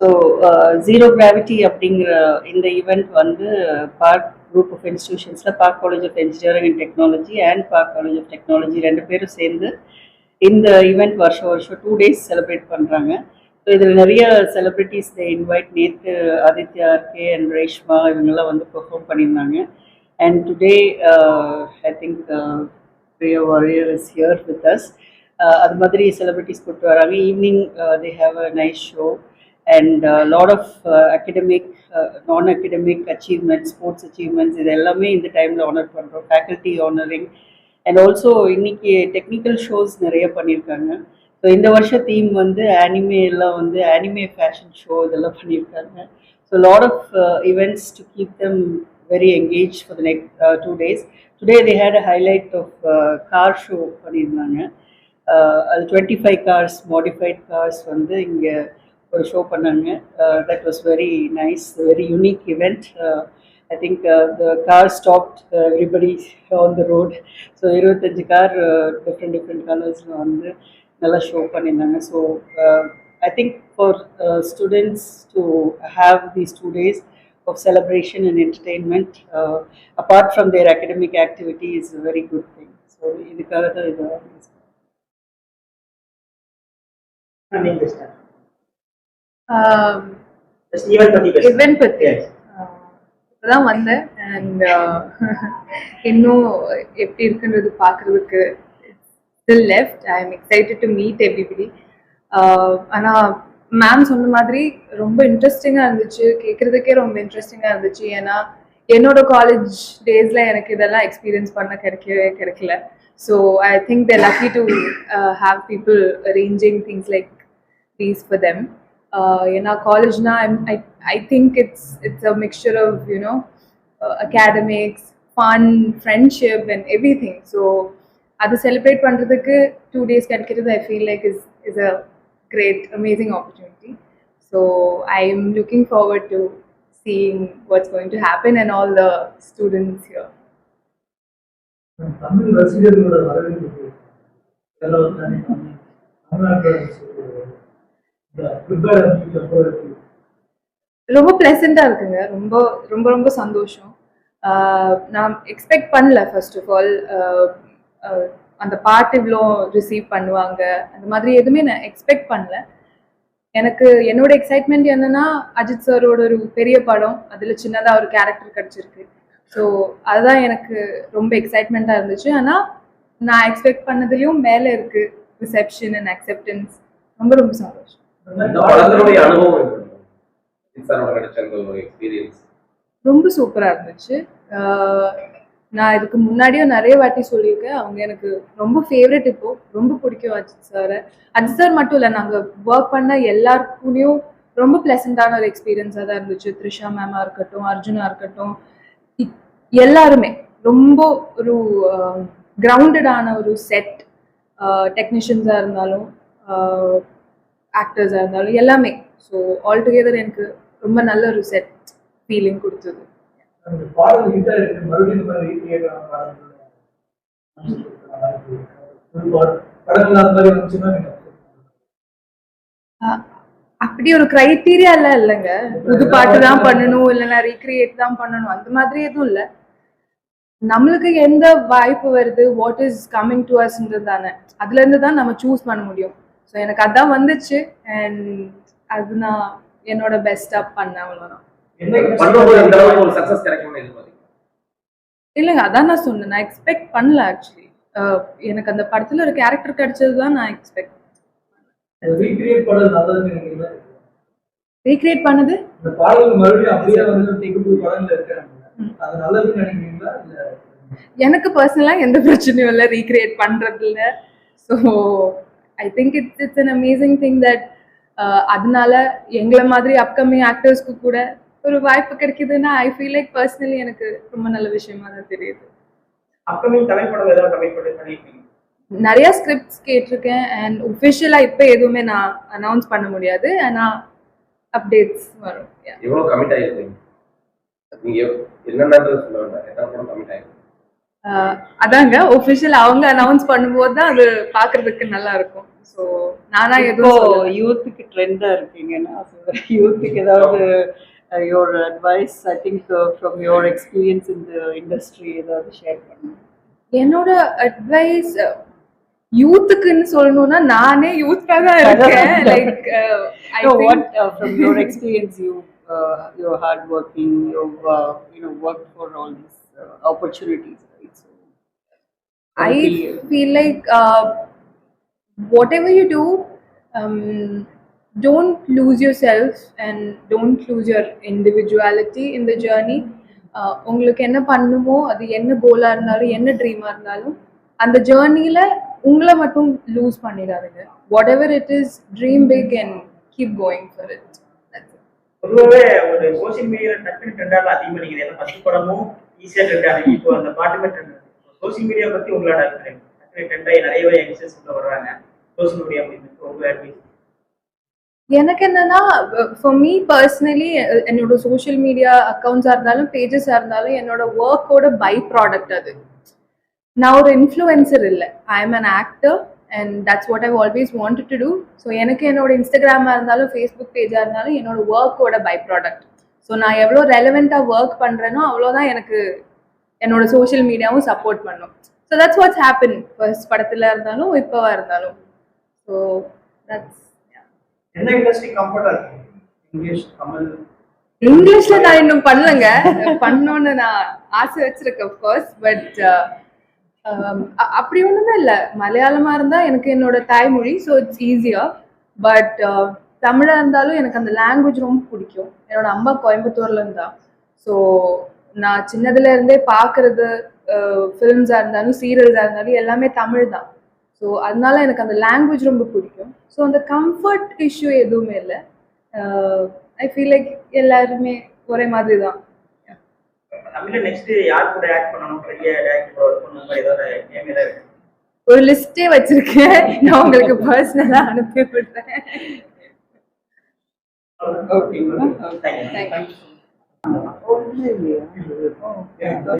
So zero gravity அப்படிங்கிற இந்த event வந்து park group of இன்ஸ்டியூஷன்ஸில் park college of engineering and technology and park college of technology ரெண்டு பேரும் சேர்ந்து இந்த ஈவெண்ட் வருஷம் வருஷம் டூ டேஸ் செலிப்ரேட் பண்ணுறாங்க ஸோ இதில் நிறைய செலிப்ரிட்டிஸ் தே இன்வைட் நேற்று ஆதித்யா ஆர்கே அண்ட் ரேஷ்மா இவங்கெல்லாம் வந்து பெர்ஃபார்ம் பண்ணியிருந்தாங்க. And today I think Priya Warrier is here with us அது மாதிரி செலிபிரிட்டிஸ் கூப்பிட்டு வராங்க. Evening they have a nice show and lot of academic non academic achievements sports achievements இது எல்லாமே இந்த டைமில் ஆனர் பண்ணுறோம் ஃபேக்கல்ட்டி ஆனரிங் அண்ட் ஆல்சோ இன்னைக்கு டெக்னிக்கல் ஷோஸ் நிறைய பண்ணியிருக்காங்க ஸோ இந்த வருஷம் தீம் வந்து ஆனிமே எல்லாம் வந்து ஆனிமே ஃபேஷன் ஷோ இதெல்லாம் பண்ணியிருக்காங்க so lot of events to keep them very engage for the next two days today they had a highlight of car show பண்ணியிருந்தாங்க. அது twenty five cars modified cars வந்து இங்கே ஒரு show பண்ணாங்க. That was very nice very unique event I think the car stopped everybody on the road so இருபத்தஞ்சு car different different கலர்ஸில் வந்து நல்லா ஷோ பண்ணியிருந்தாங்க. So I think for students to have these two days of celebration and entertainment uh, apart from their academic activity is a very good thing. So இதுக்காக தான் இது event பத்தி இப்பதான் வந்தேன். அண்ட் இன்னும் எப்படி இருக்குன்றது பார்க்கறதுக்கு still left I am excited to meet everybody ஆனா மேம் சொன்ன மாதிரி ரொம்ப இன்ட்ரெஸ்டிங்காக இருந்துச்சு. கேட்குறதுக்கே ரொம்ப இன்ட்ரெஸ்டிங்காக இருந்துச்சு. ஏன்னா என்னோட காலேஜ் டேஸ்ல எனக்கு இதெல்லாம் எக்ஸ்பீரியன்ஸ் பண்ண கிடைக்கவே கிடைக்கல. So I think they lucky to have people arranging things like these for them. Uh, in our college now, I'm, I I think it's it's a mixture of you know uh, academics, fun, friendship, and everything. So, அதை celebrate பண்ணுறதுக்கு two days கிடைக்கிறது I feel like is is a great amazing opportunity so I am looking forward to seeing what's going to happen and all the students here Tamil ரசிகர்களோட வரவேற்பு ரொம்ப ப்ளசண்ட்டாக இருக்குங்க. ரொம்ப ரொம்ப ரொம்ப சந்தோஷம். நான் எக்ஸ்பெக்ட் பண்ணல ஃபர்ஸ்ட் ஆஃப் ஆல் அந்த பாட்டு இவ்வளோ ரிசீவ் பண்ணுவாங்க. அந்த மாதிரி எதுவுமே நான் எக்ஸ்பெக்ட் பண்ணல. எனக்கு என்னோட எக்ஸைட்மெண்ட் என்னன்னா அஜித் சாரோட ஒரு பெரிய படம். அதில் சின்னதாக ஒரு கேரக்டர் கிடச்சிருக்கு. ஸோ அதுதான் எனக்கு ரொம்ப எக்ஸைட்மெண்ட்டாக இருந்துச்சு. ஆனால் நான் எக்ஸ்பெக்ட் பண்ணதுலேயும் மேலே இருக்குது ரிசெப்ஷன் அண்ட் அக்செப்டன்ஸ் ரொம்ப ரொம்ப சந்தோஷம். அனுபவம் ரொம்ப சூப்பராக இருந்துச்சு. நான் இதுக்கு முன்னாடியும் நிறைய வாட்டி சொல்லியிருக்கேன். அவங்க எனக்கு ரொம்ப ஃபேவரட் இப்போ. ரொம்ப பிடிக்கும் அஜித் சாரை அஜித் சார் மட்டும் இல்லை நாங்கள் ஒர்க் பண்ண எல்லாருக்குள்ளேயும் ரொம்ப ப்ளசண்ட்டான ஒரு எக்ஸ்பீரியன்ஸாக தான் இருந்துச்சு. த்ரிஷா மேமாக இருக்கட்டும் அர்ஜுனா இருக்கட்டும் எல்லாருமே. ரொம்ப ஒரு கிரவுண்டடான ஒரு செட் டெக்னீஷியன்ஸாக இருந்தாலும் ஆக்டர்ஸாக இருந்தாலும் எல்லாமே. ஸோ ஆல் டுகெதர் எனக்கு ரொம்ப நல்ல ஒரு செட் ஃபீலிங் கொடுத்தது. அப்படி ஒரு கிரைட்டீரியா எல்லாம் இல்லைங்க. புது பாட்டு தான் பண்ணணும் இல்லைன்னா ரீக்ரியேட் தான் பண்ணணும். அந்த மாதிரி எதுவும் இல்லை. நம்மளுக்கு எந்த வாய்ப்பு வருது? வாட் இஸ் கம்மிங் டு அஸ்ன்றது தானே. அதுல இருந்து தான் நம்ம சூஸ் பண்ண முடியும். ஸோ எனக்கு அதான் வந்துச்சு அண்ட் அது நான் என்னோட பெஸ்டா பண்ணேன் அவ்வளோதான் இல்லைங்க அதான் நான் சொன்னேன். நான் எக்ஸ்பெக்ட் பண்ணல ஆக்சுவலி எனக்கு அந்த படத்துல ஒரு கேரக்டர் கிடைச்சது தான் நான் எக்ஸ்பெக்ட் ரீக்ரியேட் பண்ணது இல்ல? எனக்கு பர்சனலாக எந்த பிரச்சனையும் இல்லை ரீக்ரியேட் பண்ணுறதுல so I think it's it's an amazing thing that அதனால எங்களை மாதிரி அப்கமிங் ஆக்டர்ஸ்க்கு கூட ஒரு வாய்ப்பு கிடைக்குதுன்னா ஐ ஃபீல் லைக் பர்சனலி எனக்கு ரொம்ப நல்ல விஷயமா தான் தெரியுது. நிறைய ஸ்கிரிப்ட்ஸ் கேட்டிருக்கேன் அண்ட் ஒஃபிஷியலாக இப்போ எதுவுமே நான் அனௌன்ஸ் பண்ண முடியாது ஆனால் அப்டேட்ஸ் வரும். Yeah. எவ்வளவு கமிட் ஆயிருக்கீங்க. நீங்க என்னென்னது சொல்ல வேண்டாம். எத்தனை படம் கமிட் ஆயிருக்கு? ஆஹ் அதாங்க ஒஃபிஷியல் அவங்க அனௌன்ஸ் பண்ணும்போது தான் அது பார்க்கிறதுக்கு நல்லா இருக்கும் ஸோ நானா எதுவும் சொல்லல. யூத்துக்கு ட்ரெண்டா இருக்கீங்கன்னா யூத்துக்கு ஏதாவது your advice I think from your experience இந்த இண்டஸ்ட்ரி ஏதாவது ஷேர் பண்ணுங்க. என்னோட அட்வைஸ் யூத்துக்குன்னு சொல்லணும்னா நானே யூத்தா தான் இருக்கேன். Like I So what uh, from your experience you uh, you're hardworking, you've uh, you know worked uh, opportunities, right? So I feel like uh, whatever you do, um, don't lose yourself and don't lose your individuality in the journey. Uh, உங்களுக்கு என்ன பண்ணணுமோ அது என்ன Cola இருந்தாலும் என்ன ட்ரீமா இருந்தாலும் அந்த ஜேர்னில உங்களை மட்டும் lose பண்ணிடாதுங்க. Whatever it is dream big and keep going for it பொதுவாகவே ஒரு சோசியல் மீடியால டக்குனு ட்ரெண்டாக அதிகமாக நிற்குது ஏன்னா ஃபர்ஸ்ட் படமும் ஈஸியாக ட்ரெண்ட் ஆகுது இப்போ அந்த பாட்டுமே ட்ரெண்ட் சோசியல் மீடியா பத்தி உங்களோட அபிப்பிராயம் டக்குனு ட்ரெண்ட் ஆகி நிறைய பேர் யங்ஸ்டர்ஸ் உள்ள வர்றாங்க. சோசியல் மீடியா அப்படின்னு உங்க அட்வைஸ் எனக்கு என்னன்னா ஃபார் மீ பர்சனலி என்னோட சோஷியல் மீடியா அக்கௌண்ட்ஸாக இருந்தாலும் பேஜஸாக இருந்தாலும் என்னோட ஒர்க்கோட பை ப்ராடக்ட் அது. நான் ஒரு இன்ஃப்ளூயன்சர் இல்லை. I am an actor and that's what I always wanted to do so எனக்கு என்னோட இன்ஸ்டாகிராமாக இருந்தாலும் ஃபேஸ்புக் பேஜாக இருந்தாலும் என்னோட ஒர்க்கோட பை ப்ராடக்ட் ஸோ நான் எவ்வளோ ரெலவெண்ட்டாக ஒர்க் பண்ணுறேனோ அவ்வளோதான் எனக்கு என்னோட சோஷியல் மீடியாவும் சப்போர்ட் பண்ணும். So that's what's happen first படத்தில் இருந்தாலும் இப்போவா இருந்தாலும். ஸோ தட்ஸ் இங்கிலீஷ்ல நான் இன்னும் பண்ணலங்க. பண்ணணும்னு நான் ஆசை வச்சிருக்கேன் ஃபர்ஸ்ட் பட் அப்படி ஒண்ணுமே இல்லை. மலையாளமா இருந்தா எனக்கு என்னோட தாய்மொழி ஸோ இட்ஸ் ஈஸியா பட் தமிழா இருந்தாலும் எனக்கு அந்த லாங்குவேஜ் ரொம்ப பிடிக்கும். என்னோட அம்மா கோயம்புத்தூர்ல இருந்தா. ஸோ நான் சின்னதுல இருந்தே பார்க்கறது ஃபிலிம்ஸாக இருந்தாலும் சீரியல்ஸாக இருந்தாலும் எல்லாமே தமிழ் தான். ஸோ அதனால எனக்கு அந்த லாங்குவேஜ் ரொம்ப பிடிக்கும். ஸோ அந்த கம்ஃபர்ட் இஷ்யூ எதுவுமே இல்லை. ஐ ஃபீல் லைக் எல்லாருமே ஒரே மாதிரி தான்? ஒரு லிஸ்டே வச்சிருக்கேன். நான் உங்களுக்கு பர்சனலாக அனுப்பி விடுறேன். Okay. Thank you. Thank you Oh?